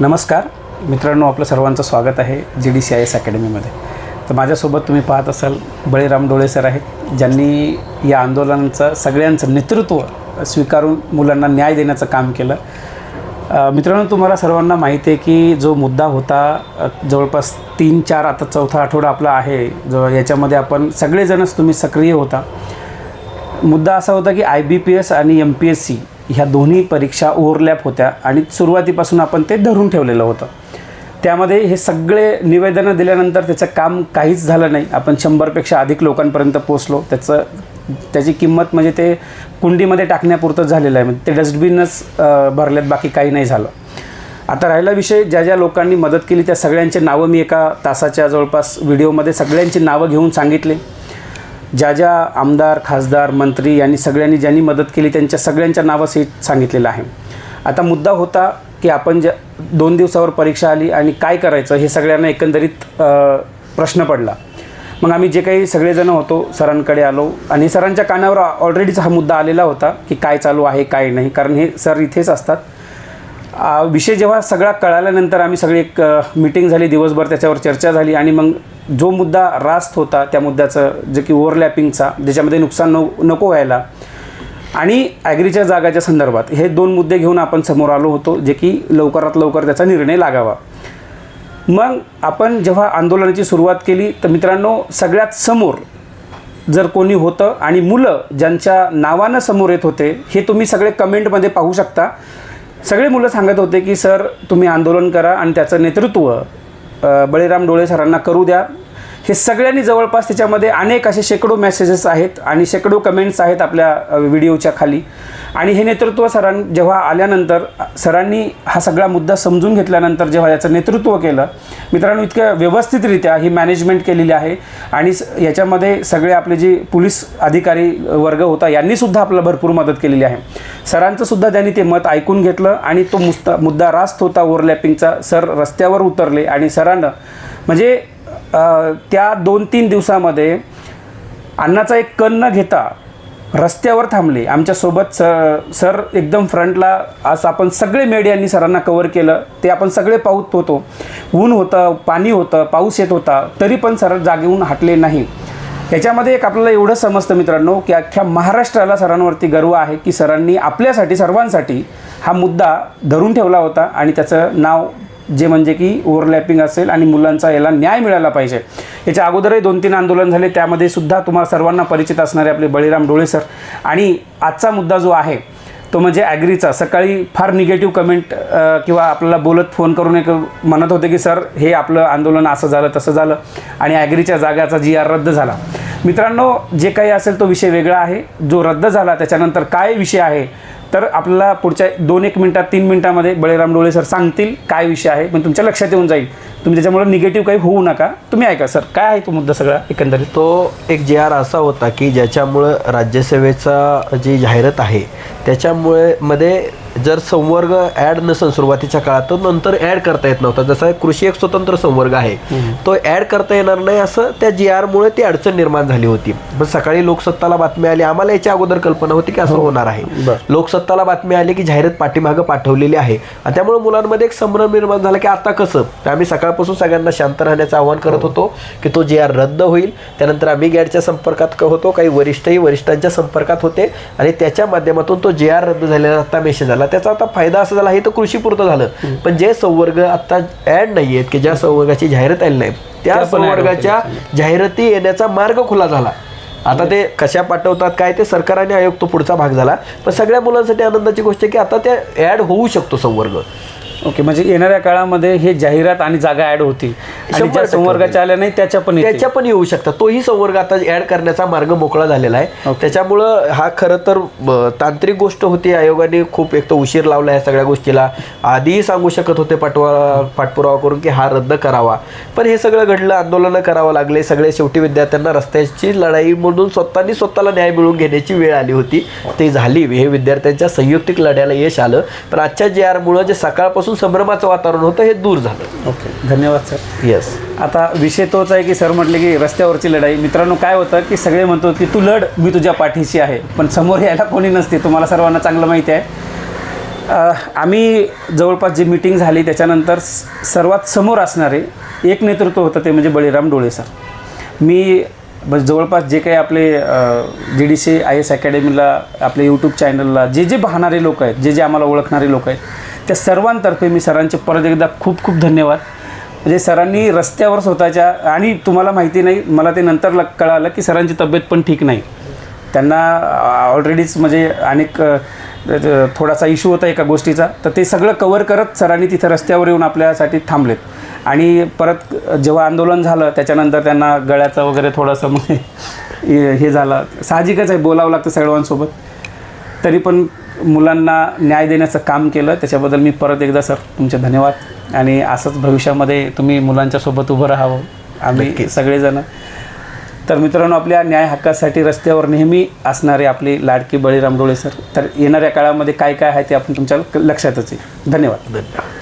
नमस्कार. मित्रांनो आपलं सर्वांचं स्वागत आहे G D C I S अकॅडमीमध्ये तर माझ्यासोबत तुम्ही पाहत असाल बळीराम डोळे सर आहेत ज्यांनी या आंदोलनाचं सगळ्यांचं नेतृत्व स्वीकारून मुलांना न्याय देण्याचं काम केलं. मित्रांनो तुम्हाला सर्वांना माहिती आहे की जो मुद्दा होता जवळपास तीन चार आता चौथा आठवडा आपला आहे जो याच्यामध्ये आपण सगळेजणच तुम्ही सक्रिय होता. मुद्दा असा होता की आय बी पी एस आणि एम पी एस सी ह्या दोन्ही परीक्षा ओव्हरलॅप होत्या आणि सुरुवातीपासून आपण ते धरून ठेवलेलं होतं. त्यामध्ये हे सगळे निवेदनं दिल्यानंतर त्याचं काम काहीच झालं नाही. आपण शंभरपेक्षा अधिक लोकांपर्यंत पोचलो त्याचं त्याची किंमत म्हणजे ते कुंडीमध्ये टाकण्यापुरतं झालेलं आहे. म्हणजे ते डस्टबिनच भरलेत बाकी काही नाही झालं. आता राहिला विषय ज्या ज्या लोकांनी मदत केली त्या सगळ्यांचे नावं मी एका तासाच्या जवळपास व्हिडिओमध्ये सगळ्यांची नावं घेऊन सांगितले. ज्या ज्या आमदार खासदार मंत्री यांनी सगळ्यांनी ज्यांनी मदत केली त्यांच्या सगळ्यांच्या नावासहित सांगितलेलं आहे. आता मुद्दा होता की आपण ज्या दोन दिवसावर परीक्षा आली आणि काय करायचं हे सगळ्यांना एकंदरीत प्रश्न पडला. मग आम्ही जे काही सगळेजण होतो सरांकडे आलो आणि सरांच्या कानावर ऑलरेडीच हा मुद्दा आलेला होता की काय चालू आहे काय नाही. कारण हे सर इथेच असतात. विषय जेव्हा सगळा कळाल्यानंतर आम्ही सगळी एक मीटिंग झाली दिवसभर त्याच्यावर चर्चा झाली आणि मग जो मुद्दा रास्त होता त्या मुद्द्याचं जे की ओव्हरलॅपिंगचा ज्याच्यामध्ये नुकसान न नको व्हायला. आणि ॲग्रीच्या जागाच्या संदर्भात हे दोन मुद्दे घेऊन आपण समोर आलो होतो जे की लवकरात लवकर त्याचा निर्णय लागावा. मग आपण जेव्हा आंदोलनाची सुरुवात केली तर मित्रांनो सगळ्यात समोर जर कोणी होतं आणि मुलं ज्यांच्या नावानं समोर येत होते हे तुम्ही सगळे कमेंटमध्ये पाहू शकता. सगळे मुलं सांगत होते की सर तुम्ही आंदोलन करा आणि त्याचं नेतृत्व बळीराम डोळे सरांना करू द्या. हे सगळ्यांनी जवळपास त्याच्यामध्ये अनेक असे शेकडो मेसेजेस आहेत आणि शेकडो कमेंट्स आहेत आपल्या व्हिडिओच्या खाली. आणि हे नेतृत्व सरां जेव्हा आल्यानंतर सरांनी हा सगळा मुद्दा समजून घेतल्यानंतर जेव्हा याचं नेतृत्व केलं मित्रांनो इतक्या व्यवस्थितरित्या ही मॅनेजमेंट केलेली आहे. आणि स- याच्यामध्ये सगळे आपले जे पोलीस अधिकारी वर्ग होता यांनीसुद्धा आपल्याला भरपूर मदत केलेली आहे. सरांचंसुद्धा त्यांनी ते मत ऐकून घेतलं आणि तो मुस्ता मुद्दा रास्त होता ओव्हरलॅपिंगचा. सर रस्त्यावर उतरले आणि सरांना म्हणजे त्या दोन तीन दिवसामध्ये अन्नाचा एक कण न घेता रस्त्यावर थांबले. आमच्यासोबत स सर एकदम फ्रंटला आज आपण सगळे मीडियांनी सरांना कवर केलं. ते आपण सगळे पाहत होतो. ऊन होतं पाणी होतं पाऊस येत होता तरी पण सर जागेहून हटले नाही. याच्यामध्ये एक आपल्याला एवढं समजतं मित्रांनो की अख्ख्या महाराष्ट्राला सरांवरती गर्व आहे की सरांनी आपल्यासाठी सर्वांसाठी हा मुद्दा धरून ठेवला होता आणि त्याचं नाव जे म्हणजे की ओव्हरलॅपिंग असेल आणि मुलांचा याला न्याय मिळाला पाहिजे. याच्या अगोदरही दोन तीन आंदोलन झाले त्यामध्ये सुद्धा तुम्हाला सर्वांना परिचित असणारे आपले बळीराम डोळे सर. आणि आजचा मुद्दा जो आहे तो म्हणजे ॲग्रीचा सकाळी फार निगेटिव्ह कमेंट किंवा आपल्याला बोलत फोन करून एक म्हणत होते की सर हे आपलं आंदोलन असं झालं तसं झालं. आणि ॲग्रीच्या जागाचा जी आर रद्द झाला. मित्रांनो जे काही असेल तो विषय वेगळा आहे. जो रद्द झाला त्याच्यानंतर काय विषय आहे तर आपल्याला पुढच्या दोन एक मिनटात तीन मिनटामध्ये बळीराम डोळे सर सांगतील काय विषय आहे. पण तुमच्या लक्षात येऊन जाईल. तुम्ही त्याच्यामुळे निगेटिव्ह काही होऊ नका. तुम्ही ऐका सर. काय आहे तो मुद्दा सगळा एकंदरीत? तो एक जे आर असा होता की ज्याच्यामुळं राज्यसेवेचा जी जाहिरात आहे त्याच्यामुळे मध्ये जर संवर्ग ॲड नसेल सुरुवातीच्या काळात तर नंतर ॲड करता येत नव्हता. जसा कृषी एक स्वतंत्र संवर्ग आहे तो ॲड करता येणार नाही असं त्या जी आरमुळे ती अडचण निर्माण झाली होती. पण सकाळी लोकसत्ताला बातमी आली आम्हाला याच्या अगोदर कल्पना होती की असं होणार आहे. लोकसत्ताला बातमी आली की जाहिरात पाठीमागं पाठवलेली आहे. आणि त्यामुळे मुलांमध्ये एक संभ्रम निर्माण झाला की आता कसं? तर आम्ही सकाळपासून सगळ्यांना शांत राहण्याचं आवाहन करत होतो की तो जे आर रद्द होईल. त्यानंतर आम्ही गॅडच्या संपर्कात क- होतो. काही वरिष्ठही वरिष्ठांच्या संपर्कात होते. आणि त्याच्या माध्यमातून तो जे आर रद्द झालेला आता मेसेज आला. त्याचा आता फायदा असा झाला हे तर कृषीपुरतं झालं. पण जे संवर्ग आता ॲड नाही आहेत की ज्या संवर्गाची जाहिरात आली नाही त्या संवर्गाच्या जाहिराती येण्याचा मार्ग खुला झाला. आता ते कशा पाठवतात काय ते सरकार आणि आयोग तो पुढचा भाग झाला. पण सगळ्या मुलांसाठी आनंदाची गोष्ट आहे की आता ते ऍड होऊ शकतो संवर्ग. ओके म्हणजे येणाऱ्या काळामध्ये हे जाहिरात आणि जागा होतील. आणि ज्या टक्के संवर्गाच्या आल्या नाही त्याच्या पण. त्याच्या पण येऊ शकतात. तोही संवर्ग आता ऍड करण्याचा मार्ग मोकळा झालेला आहे. त्याच्यामुळं हा खरं तर तांत्रिक गोष्ट होती. आयोगाने खूप एक तर उशीर लावला या सगळ्या गोष्टीला. आधीही सांगू शकत होते पाठवा पाठपुरावा करून की हा रद्द करावा. पण हे सगळं घडलं आंदोलनं करावं लागले. सगळे शेवटी विद्यार्थ्यांना रस्त्याची लढाई म्हणून स्वतःनी स्वतःला न्याय मिळवून घेण्याची वेळ आली होती. ती झाली. हे विद्यार्थ्यांच्या संयुक्तिक लढ्याला यश आलं. पण आजच्या जे आरमुळं जे सकाळपासून संभ्रमाचं वातावरण होतं हे दूर झालं. ओके धन्यवाद सर येस आता विषय तोच आहे की सर म्हटले की रस्त्यावरची लढाई. मित्रांनो काय होतं की सगळे म्हणतो की तू लढ मी तुझ्या पाठीशी आहे. पण समोर यायला कोणी नसते. तुम्हाला सर्वांना चांगलं माहिती आहे. आम्ही जवळपास जी मीटिंग झाली त्याच्यानंतर सर्वात समोर असणारे एक नेतृत्व होतं ते म्हणजे बळीराम डोळे सर मी जवळपास जे काही आपले G D C I S अकॅडमीला आपल्या यूट्यूब चॅनलला जे जे पाहणारे लोक आहेत जे जे आम्हाला ओळखणारे लोक आहेत त्या सर्वांतर्फे मी सरांचे परत एकदा खूप खूप धन्यवाद. म्हणजे सरांनी रस्त्यावर स्वतःच्या आणि तुम्हाला माहिती नाही मला ते नंतर ल- कळालं की सरांची तब्येत पण ठीक नाही. त्यांना ऑलरेडीच म्हणजे अनेक थोडासा इश्यू होता एका गोष्टीचा. तर ते सगळं कवर करत सरांनी तिथं रस्त्यावर येऊन आपल्यासाठी थांबलेत. आणि परत जेव्हा आंदोलन झालं त्याच्यानंतर त्यांना गळ्याचं वगैरे थोडंसं मग हे हे झालं. साहजिकच आहे बोलावं लागतं सर्वांसोबत. तरी पण मुलांना न्याय देण्याचं काम केलं त्याच्याबद्दल मी परत एकदा सर तुमचे धन्यवाद. आणि असंच भविष्यामध्ये तुम्ही मुलांच्या सोबत उभं राहावं. आम्ही सगळेजण. तर मित्रांनो आपल्या न्याय हक्कासाठी रस्त्यावर नेहमी असणारे आपले लाडके बळीराम डोळे सर. तर येणाऱ्या काळामध्ये काय काय आहे ते आपण तुमच्या लक्षातच आहे. धन्यवाद. धन्यवाद.